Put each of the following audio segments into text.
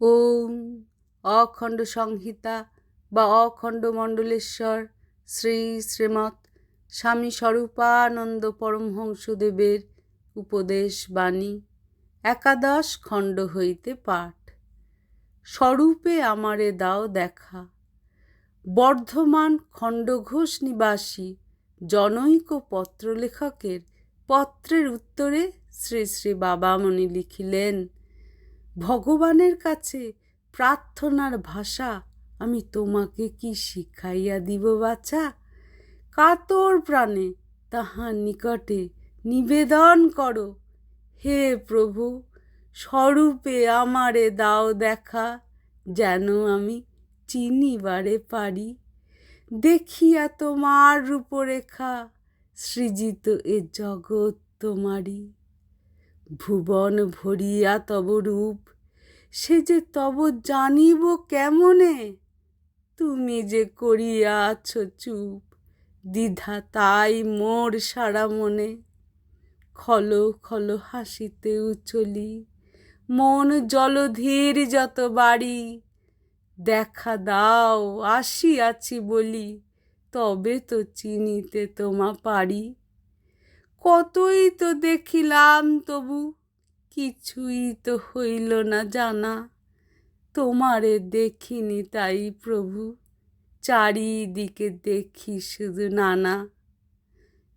ওম অখণ্ড সংহিতা বা অখণ্ড মণ্ডলেশ্বর শ্রী শ্রীমৎ স্বামী স্বরূপানন্দ পরমহংসদেবের উপদেশ বাণী, একাদশ খণ্ড হইতে পাঠ। স্বরূপে আমারে দাও দেখা। বর্ধমান খণ্ডঘোষ নিবাসী জনৈক পত্রলেখকের পত্রের উত্তরে শ্রী শ্রী বাবামণি লিখিলেন ভগবানের কাছে প্রার্থনার ভাষা আমি তোমাকে কি শিখাইয়া দিব বাছা? কাতর প্রাণে তাহার নিকটে নিবেদন করো। হে প্রভু, স্বরূপে আমারে দাও দেখা, যেন আমি চিনিবারে পারি। দেখিয়া তোমার রূপরেখা, সৃজিত এ জগৎ তোমারি ভুবন ভরিয়া তব রূপ। সে যে তব জানিব কেমনে? তুমি যে করিয়াছ চুপ, দ্বিধা তাই মোর সারা মনে। খল খল হাসিতে উচলি মন জলধীর যত বাড়ি। দেখা দাও, আসিয়াছি বলি, তবে তো চিনিতে তোমা পারি। কতই তো দেখিলাম তবু কিছুই তো হইল না জানা। তোমারে দেখিনি তাই প্রভু, চারিদিকে দেখি শুধু নানা।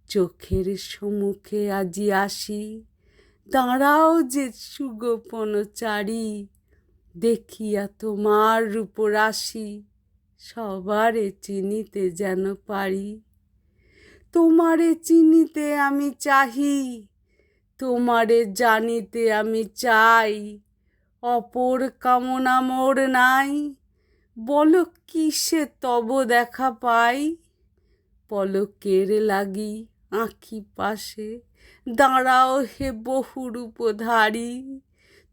চোখের সম্মুখে আজি আসি, দাঁড়াও যে সুগোপন চারি। দেখিয়া তোমার রূপরাশি, সবারে চিনিতে যেন পারি। তোমারে চিনিতে আমি চাহি, তোমারে জানিতে আমি চাই। অপর কামনা মোর নাই, বলো কিসে তব দেখা পাই। পলকের লাগি আঁখি পাশে, দাঁড়াও হে বহুরূপধারী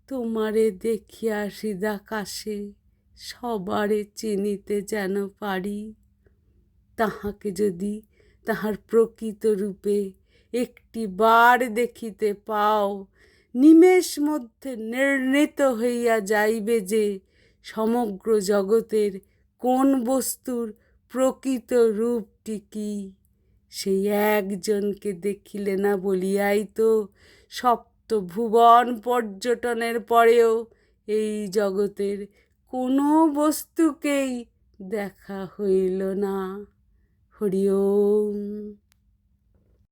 তোমারে দেখিয়া হৃদাকাশে সবারে চিনিতে যেন পারি। তাহাকে যদি তাহার প্রকৃত রূপে একটি বার দেখিতে পাও। নিমেষ মধ্যে নির্ণীত হইয়া যাইবে যে সমগ্র জগতের কোন বস্তুর প্রকৃত রূপটি কি। সেই একজনকে দেখিলে না বলিয়াই তো সপ্ত ভুবন পর্যটনের পরেও এই জগতের কোনো বস্তুকেই দেখা হইল না। হরি